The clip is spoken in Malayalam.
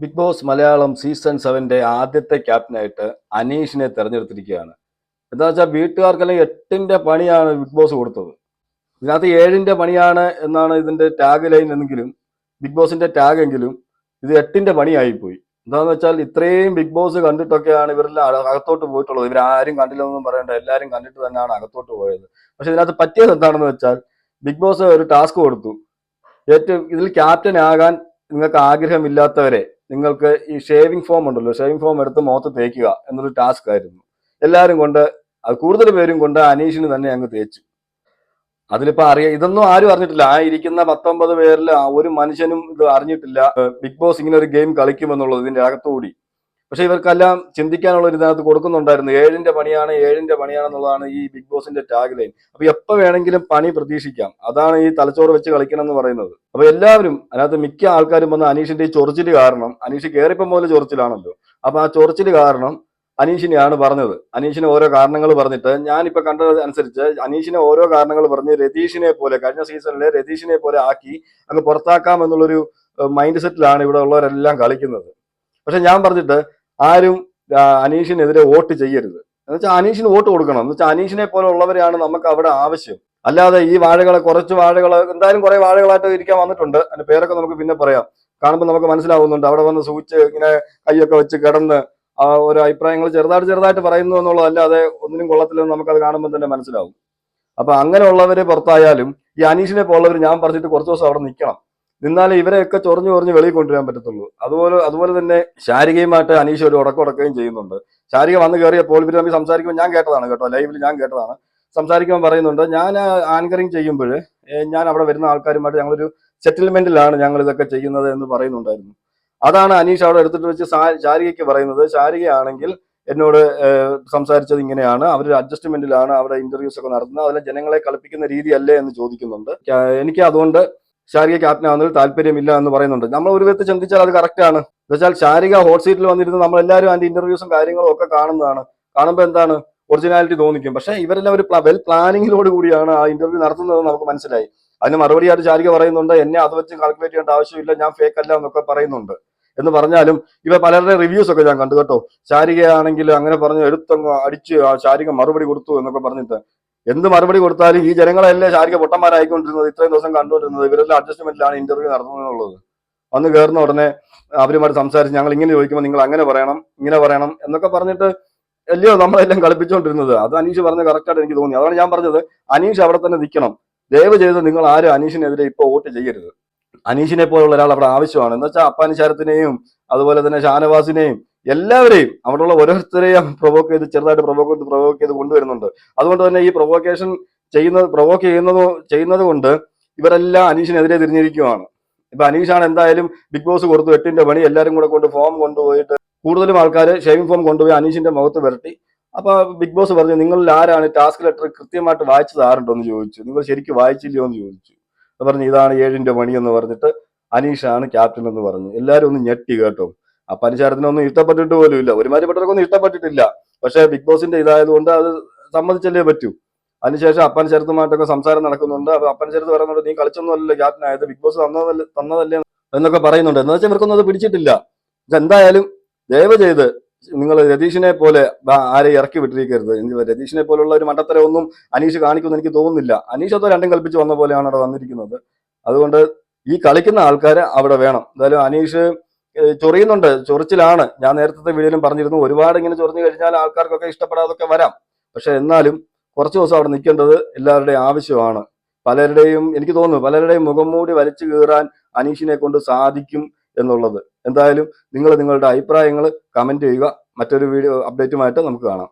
ബിഗ് ബോസ് മലയാളം സീസൺ സെവന്റെ ആദ്യത്തെ ക്യാപ്റ്റനായിട്ട് അനീഷിനെ തിരഞ്ഞെടുത്തിരിക്കുകയാണ്. എന്താ വെച്ചാൽ വീട്ടുകാർക്കെല്ലാം എട്ടിന്റെ പണിയാണ് ബിഗ് ബോസ് കൊടുത്തത്. ഇതിനകത്ത് ഏഴിന്റെ പണിയാണ് എന്നാണ് ഇതിന്റെ ടാഗ് ലൈൻ എന്നെങ്കിലും ബിഗ് ബോസിന്റെ ടാഗ് എങ്കിലും ഇത് എട്ടിന്റെ പണിയായിപ്പോയി. എന്താണെന്ന് വെച്ചാൽ ഇത്രയും ബിഗ് ബോസ് കണ്ടിട്ടൊക്കെയാണ് ഇവരെല്ലാം അക- അകത്തോട്ട് പോയിട്ടുള്ളത്. ഇവരാരും കണ്ടില്ലെന്നൊന്നും പറയണ്ട. എല്ലാവരും കണ്ടിട്ട് തന്നെയാണ് അകത്തോട്ട് പോയത്. പക്ഷെ ഇതിനകത്ത് പറ്റിയത് എന്താണെന്ന് വെച്ചാൽ ബിഗ് ബോസ് ഒരു ടാസ്ക് കൊടുത്തു. ഏറ്റവും ഇതിൽ ക്യാപ്റ്റൻ ആകാൻ നിങ്ങൾക്ക് ആഗ്രഹമില്ലാത്തവരെ നിങ്ങൾക്ക് ഈ ഷേവിംഗ് ഫോം ഉണ്ടല്ലോ ഷേവിംഗ് ഫോം എടുത്ത് മുഖത്ത് തേക്കുക എന്നൊരു ടാസ്ക് ആയിരുന്നു. എല്ലാവരും കൊണ്ട് അത് കൂടുതൽ പേരും കൊണ്ട് അനീഷിന് തന്നെ അങ്ങ് തേച്ചു. അതിലിപ്പോ അറിയാം ഇതൊന്നും ആരും അറിഞ്ഞിട്ടില്ല. ആ ഇരിക്കുന്ന പത്തൊമ്പത് പേരിൽ ഒരു മനുഷ്യനും ഇത് അറിഞ്ഞിട്ടില്ല. ബിഗ് ബോസ് ഇങ്ങനെ ഒരു ഗെയിം കളിക്കുമെന്നുള്ളത് ഇതിന്റെ അകത്തുകൂടി പക്ഷെ ഇവർക്കെല്ലാം ചിന്തിക്കാനുള്ള ഒരു ഇതിനകത്ത് കൊടുക്കുന്നുണ്ടായിരുന്നു. ഏഴിന്റെ പണിയാണ് ഏഴിന്റെ പണിയാണെന്നുള്ളതാണ് ഈ ബിഗ് ബോസിന്റെ ടാഗ് ലൈൻ അപ്പൊ എപ്പോ വേണമെങ്കിലും പണി പ്രതീക്ഷിക്കാം. അതാണ് ഈ തലച്ചോറ് വെച്ച് കളിക്കണം എന്ന് പറയുന്നത്. അപ്പൊ എല്ലാവരും അതിനകത്ത് മിക്ക ആൾക്കാരും വന്ന് അനീഷിന്റെ ഈ ചൊറിച്ചിൽ കാരണം അനീഷ് കയറിപ്പം പോലെ ചൊറിച്ചിലാണല്ലോ. അപ്പൊ ആ ചൊറിച്ചിൽ കാരണം അനീഷിനെയാണ് പറഞ്ഞത്. അനീഷിന് ഓരോ കാരണങ്ങൾ പറഞ്ഞിട്ട് ഞാനിപ്പോ കണ്ടത് അനുസരിച്ച് അനീഷിനെ ഓരോ കാരണങ്ങൾ പറഞ്ഞ് രതീഷിനെ പോലെ കഴിഞ്ഞ സീസണിലെ രതീഷിനെ പോലെ ആക്കി അങ്ങ് പുറത്താക്കാം എന്നുള്ളൊരു മൈൻഡ് സെറ്റിലാണ് ഇവിടെ ഉള്ളവരെല്ലാം കളിക്കുന്നത്. പക്ഷെ ഞാൻ പറഞ്ഞിട്ട് ആരും അനീഷിനെതിരെ വോട്ട് ചെയ്യരുത്. എന്ന് വെച്ചാൽ അനീഷിന് വോട്ട് കൊടുക്കണം. എന്ന് വെച്ചാൽ അനീഷിനെ പോലെ ഉള്ളവരെയാണ് നമുക്ക് അവിടെ ആവശ്യം. അല്ലാതെ ഈ വാഴകളെ കുറച്ച് വാഴകൾ എന്തായാലും കുറെ വാഴകളായിട്ട് ഇരിക്കാൻ വന്നിട്ടുണ്ട്. അതിന്റെ പേരൊക്കെ നമുക്ക് പിന്നെ പറയാം. കാണുമ്പോൾ നമുക്ക് മനസ്സിലാവുന്നുണ്ട്. അവിടെ വന്ന് സൂച്ച് ഇങ്ങനെ കൈയൊക്കെ വെച്ച് കിടന്ന് ഒരു അഭിപ്രായങ്ങൾ ചെറുതായിട്ട് ചെറുതായിട്ട് പറയുന്നു എന്നുള്ളതല്ലാതെ ഒന്നിനും കൊള്ളത്തില്ലെന്ന് നമുക്കത് കാണുമ്പോൾ തന്നെ മനസ്സിലാവും. അപ്പൊ അങ്ങനെയുള്ളവരെ പുറത്തായാലും ഈ അനീഷിനെ പോലുള്ളവർ ഞാൻ പറഞ്ഞിട്ട് കുറച്ച് ദിവസം അവിടെ നിൽക്കണം. നിന്നാലേ ഇവരെയൊക്കെ ചൊറിഞ്ഞു ചൊറിഞ്ഞ് വെളിയിൽ കൊണ്ടുവരാൻ പറ്റത്തുള്ളൂ. അതുപോലെ അതുപോലെ തന്നെ ശാരികയുമായിട്ട് അനീഷ് ഒരു ഉടക്കുടക്കുകയും ചെയ്യുന്നുണ്ട്. ശാരിക വന്ന് കയറിയപ്പോൾ ഇവർ തമ്മിൽ സംസാരിക്കുമ്പോൾ ഞാൻ കേട്ടതാണ് കേട്ടോ ലൈവിൽ ഞാൻ കേട്ടതാണ്. സംസാരിക്കുമ്പോൾ പറയുന്നുണ്ട് ഞാൻ ആങ്കറിങ് ചെയ്യുമ്പോൾ ഞാൻ അവിടെ വരുന്ന ആൾക്കാരുമായിട്ട് ഞങ്ങളൊരു സെറ്റിൽമെന്റിലാണ് ഞങ്ങൾ ഇതൊക്കെ ചെയ്യുന്നത് എന്ന് പറയുന്നുണ്ടായിരുന്നു. അതാണ് അനീഷ് അവിടെ എടുത്തിട്ട് വെച്ച് ശാരികയ്ക്ക് പറയുന്നത്. ശാരികയാണെങ്കിൽ എന്നോട് സംസാരിച്ചത് ഇങ്ങനെയാണ്. അവർ അഡ്ജസ്റ്റ്മെന്റിലാണ് അവരുടെ ഇന്റർവ്യൂസ് ഒക്കെ നടത്തുന്നത്. അതിലെ ജനങ്ങളെ കളിപ്പിക്കുന്ന രീതിയല്ലേ എന്ന് ചോദിക്കുന്നുണ്ട്. എനിക്ക് അതുകൊണ്ട് ശാരിക ക്യാപ്റ്റൻ ആവുന്നതിൽ താല്പര്യമില്ല എന്ന് പറയുന്നുണ്ട്. നമ്മൾ ഒരു വിധത്തിൽ ചിന്തിച്ചാൽ അത് കറക്റ്റ് ആണ്. എന്നുവെച്ചാൽ ശാരിക ഹോട്ട് സീറ്റിൽ വന്നിരുന്ന് നമ്മളെല്ലാവരും അതിന്റെ ഇന്റർവ്യൂസും കാര്യങ്ങളും ഒക്കെ കാണുന്നതാണ്. കാണുമ്പോൾ എന്താണ്? ഒറിജിനാലിറ്റി തോന്നിക്കും. പക്ഷേ ഇവരെല്ലാം ഒരു വെൽ പ്ലാനിങ്ങിലോട് കൂടിയാണ് ആ ഇന്റർവ്യൂ നടത്തുന്നത് നമുക്ക് മനസ്സിലായി. അതിന് മറുപടിയായിട്ട് ശാരിക പറയുന്നുണ്ട് എന്നെ അത് വെച്ച് കാൽക്കുലേറ്റ് ചെയ്യേണ്ട ആവശ്യമില്ല ഞാൻ ഫേക്ക് അല്ല എന്നൊക്കെ പറയുന്നുണ്ട്. എന്ന് പറഞ്ഞാലും ഇവ പലരുടെ റിവ്യൂസ് ഒക്കെ ഞാൻ കണ്ടു കേട്ടോ. ശാരികയാണെങ്കിൽ അങ്ങനെ പറഞ്ഞു എടുത്തങ്ങ് അടിച്ച് ആ ശാരിക മറുപടി കൊടുത്തു എന്നൊക്കെ പറഞ്ഞിട്ട് എന്ത് മറുപടി കൊടുത്താലും ഈ ജനങ്ങളല്ലേ ശാരിക പൊട്ടന്മാരായിക്കൊണ്ടിരുന്നത്? ഇത്രയും ദിവസം കണ്ടുകൊണ്ടിരുന്നത് ഇവരെല്ലാം അഡ്ജസ്റ്റ്മെന്റിലാണ് ഇന്റർവ്യൂ നടത്തുന്നത് എന്നുള്ളത് വന്ന് കയറുന്ന ഉടനെ അവരുമായിട്ട് സംസാരിച്ച് ഞങ്ങൾ ഇങ്ങനെ ചോദിക്കുമ്പോൾ നിങ്ങൾ അങ്ങനെ പറയണം ഇങ്ങനെ പറയണം എന്നൊക്കെ പറഞ്ഞിട്ട് അല്ലയോ നമ്മളെല്ലാം കളിപ്പിച്ചുകൊണ്ടിരുന്നത് അത് അനീഷ് പറഞ്ഞ കറക്റ്റായിട്ട് എനിക്ക് തോന്നി. അതാണ് ഞാൻ പറഞ്ഞത്. അനീഷ് അവിടെ തന്നെ നിൽക്കണം. ദയവ് ചെയ്ത് നിങ്ങൾ ആരും അനീഷിനെതിരെ ഇപ്പോൾ വോട്ട് ചെയ്യരുത്. അനീഷിനെ പോലുള്ള ഒരാൾ അവിടെ ആവശ്യമാണ്. എന്ന് വെച്ചാൽ അപ്പാനിശാരത്തിനെയും അതുപോലെ തന്നെ ഷാനവാസിനെയും എല്ലാവരെയും അവിടെയുള്ള ഓരോരുത്തരെയും പ്രൊവോക്ക് ചെയ്ത് ചെറുതായിട്ട് പ്രൊവോക്ക് ചെയ്ത് പ്രൊവോക്ക് ചെയ്ത് കൊണ്ടുവരുന്നുണ്ട്. അതുകൊണ്ട് തന്നെ ഈ പ്രൊവോക്കേഷൻ ചെയ്യുന്നത് പ്രൊവോക്ക് ചെയ്യുന്നത് ചെയ്യുന്നത് കൊണ്ട് ഇവരെല്ലാം അനീഷിനെതിരെ തിരിഞ്ഞിരിക്കുകയാണ് ഇപ്പൊ അനീഷാണ് എന്തായാലും ബിഗ് ബോസ് കൊടുത്തു എട്ടിന്റെ പണി എല്ലാവരും കൂടെ കൊണ്ട് ഫോം കൊണ്ടുപോയിട്ട് കൂടുതലും ആൾക്കാർ ഷേവിംഗ് ഫോം കൊണ്ടുപോയി അനീഷിന്റെ മുഖത്ത് വരട്ടി. അപ്പൊ ബിഗ് ബോസ് പറഞ്ഞു നിങ്ങളിൽ ആരാണ് ടാസ്ക് ലെറ്റർ കൃത്യമായിട്ട് വായിച്ചത് ആരുണ്ടോ എന്ന് ചോദിച്ചു. നിങ്ങൾ ശരിക്കും വായിച്ചില്ലയോ എന്ന് ചോദിച്ചു. പറഞ്ഞു ഇതാണ് ഏഴിന്റെ പണി എന്ന് പറഞ്ഞിട്ട് അനീഷാണ് ക്യാപ്റ്റൻ എന്ന് പറഞ്ഞു. എല്ലാവരും ഒന്ന് ഞെട്ടി കേട്ടോ. അപ്പൊ അനുചാരത്തിനൊന്നും ഇഷ്ടപ്പെട്ടിട്ട് പോലും ഇല്ല ഒരുമാതിരിപ്പെട്ടവർക്കൊന്നും ഇഷ്ടപ്പെട്ടിട്ടില്ല. പക്ഷെ ബിഗ് ബോസിന്റെ ഇതായതുകൊണ്ട് അത് സമ്മതിച്ചല്ലേ പറ്റൂ. അതിനുശേഷം അപ്പൻ ചരത്തുമായിട്ടൊക്കെ സംസാരം നടക്കുന്നുണ്ട്. അപ്പൊ അപ്പൻ ചരത്ത് പറയുന്നുണ്ട് നീ കളിച്ചൊന്നും അല്ലല്ലോ ക്യാപ്റ്റൻ. ആയത് ബിഗ് ബോസ് തന്നതല്ലേ തന്നതല്ലേ എന്നൊക്കെ പറയുന്നുണ്ട്. എന്ന് വെച്ചാൽ ഇവർക്കൊന്നും അത് പിടിച്ചിട്ടില്ല. എന്തായാലും ദയവ് ചെയ്ത് നിങ്ങൾ രതീഷിനെ പോലെ ആരെയും ആരെ ഇറക്കി വിട്ടിരിക്കരുത്. രതീഷിനെ പോലുള്ള ഒരു മണ്ടത്തരം ഒന്നും അനീഷ് കാണിക്കുമെന്ന് എനിക്ക് തോന്നുന്നില്ല. അനീഷ് അതോ രണ്ടും കൽപ്പിച്ച് വന്ന പോലെയാണ് അവിടെ വന്നിരിക്കുന്നത്. അതുകൊണ്ട് ഈ കളിക്കുന്ന ആൾക്കാര് അവിടെ വേണം. എന്തായാലും അനീഷ് ചൊറിയുന്നുണ്ട്. ചൊറിച്ചിലാണ്. ഞാൻ നേരത്തെ വീഡിയോയിലും പറഞ്ഞിരുന്നു ഒരുപാട് ഇങ്ങനെ ചൊറിഞ്ഞു കഴിഞ്ഞാൽ ആൾക്കാർക്കൊക്കെ ഇഷ്ടപ്പെടാതൊക്കെ വരാം. പക്ഷെ എന്നാലും കുറച്ച് ദിവസം അവിടെ നിൽക്കേണ്ടത് എല്ലാവരുടെയും ആവശ്യമാണ്. പലരുടെയും എനിക്ക് തോന്നുന്നു പലരുടെയും മുഖം മൂടി വലിച്ചു കീറാൻ അനീഷിനെ കൊണ്ട് സാധിക്കും എന്നുള്ളത്. എന്തായാലും നിങ്ങൾ നിങ്ങളുടെ അഭിപ്രായങ്ങൾ കമന്റ് ചെയ്യുക. മറ്റൊരു വീഡിയോ അപ്ഡേറ്റുമായിട്ട് നമുക്ക് കാണാം.